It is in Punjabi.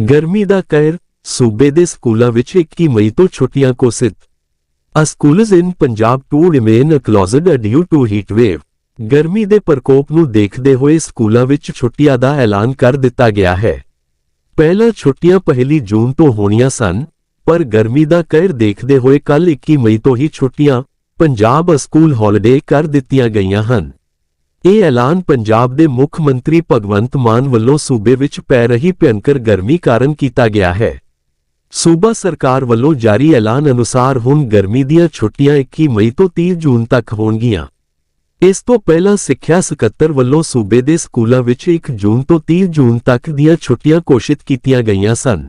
ਗਰਮੀ ਦਾ ਕਹਿਰ ਸੂਬੇ ਦੇ ਸਕੂਲਾਂ ਵਿੱਚ 21 ਮਈ ਤੋਂ ਛੁੱਟੀਆਂ ਘੋਸ਼ਿਤ। A in Punjab to to remain closed due to heat wave. ਗਰਮੀ ਦੇ ਪ੍ਰਕੋਪ ਨੂੰ ਦੇਖਦੇ ਹੋਏ ਸਕੂਲਾਂ ਵਿੱਚ ਛੁੱਟੀਆਂ ਦਾ ਐਲਾਨ ਕਰ ਦਿੱਤਾ ਗਿਆ ਹੈ। ਪਹਿਲਾਂ ਛੁੱਟੀਆਂ ਪਹਿਲੀ ਜੂਨ ਤੋਂ ਹੋਣੀਆਂ ਸਨ, ਪਰ ਗਰਮੀ ਦਾ ਕਹਿਰ ਦੇਖਦੇ ਹੋਏ ਕੱਲ 21 ਮਈ ਤੋਂ ਹੀ ਛੁੱਟੀਆਂ ਪੰਜਾਬ ਸਕੂਲ ਹੌਲੀਡੇ ਕਰ ਦਿੱਤੀਆਂ ਗਈਆਂ ਹਨ। ਇਹ ਐਲਾਨ ਪੰਜਾਬ ਦੇ ਮੁੱਖ ਮੰਤਰੀ ਭਗਵੰਤ ਮਾਨ ਵੱਲੋਂ ਸੂਬੇ ਵਿੱਚ ਪੈ ਰਹੀ ਭਿਅੰਕਰ ਗਰਮੀ ਕਾਰਨ ਕੀਤਾ ਗਿਆ ਹੈ। ਸੂਬਾ ਸਰਕਾਰ ਵੱਲੋਂ ਜਾਰੀ ਐਲਾਨ ਅਨੁਸਾਰ ਹੁਣ ਗਰਮੀ ਦੀਆਂ ਛੁੱਟੀਆਂ 21 ਮਈ ਤੋਂ 30 ਜੂਨ ਤੱਕ ਹੋਣਗੀਆਂ। ਇਸ ਤੋਂ ਪਹਿਲਾਂ ਸਿੱਖਿਆ ਸਕੱਤਰ ਵੱਲੋਂ ਸੂਬੇ ਦੇ ਸਕੂਲਾਂ ਵਿੱਚ 1 ਜੂਨ ਤੋਂ 30 ਜੂਨ ਤੱਕ ਦੀਆਂ ਛੁੱਟੀਆਂ ਘੋਸ਼ਿਤ ਕੀਤੀਆਂ ਗਈਆਂ ਸਨ।